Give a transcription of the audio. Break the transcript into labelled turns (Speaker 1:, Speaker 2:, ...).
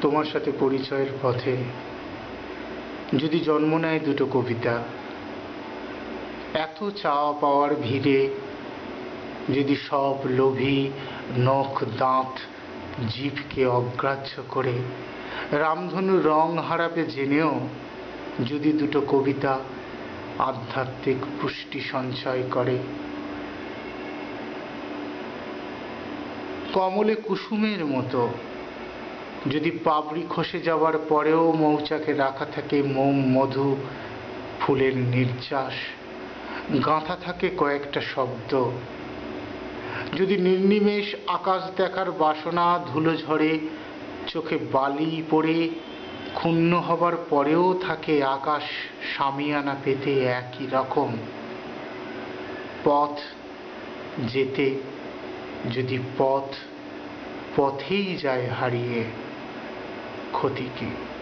Speaker 1: তোমার সাথে পরিচয়ের পথে যদি জন্ম নেয় দুটো কবিতা, এত চাওয়া পাওয়ার ভিড়ে যদি সব লোভী নখ দাঁত জীবকে অগ্রাহ্য করে, রামধনু রং হারাবে জেনেও যদি দুটো কবিতা আধ্যাত্মিক পুষ্টি সঞ্চয় করে। কমলে কুসুমের মতো যদি পাপড়ি খসে যাওয়ার পরেও মৌচাকে রাখা থাকে মোম, মধু, ফুলের নির্যাস। গাঁথা থাকে কয়েকটা শব্দ। যদি নির্নিমেষ আকাশ দেখার বাসনা ধুলো ঝড়ে চোখে বালি পড়ে, ক্ষুণ্ণ হবার পরেও থাকে আকাশ সামিয়ানা পেতে একই রকম। পথ যেতে যদি পথ, পথেই যায় হারিয়ে। खोती की।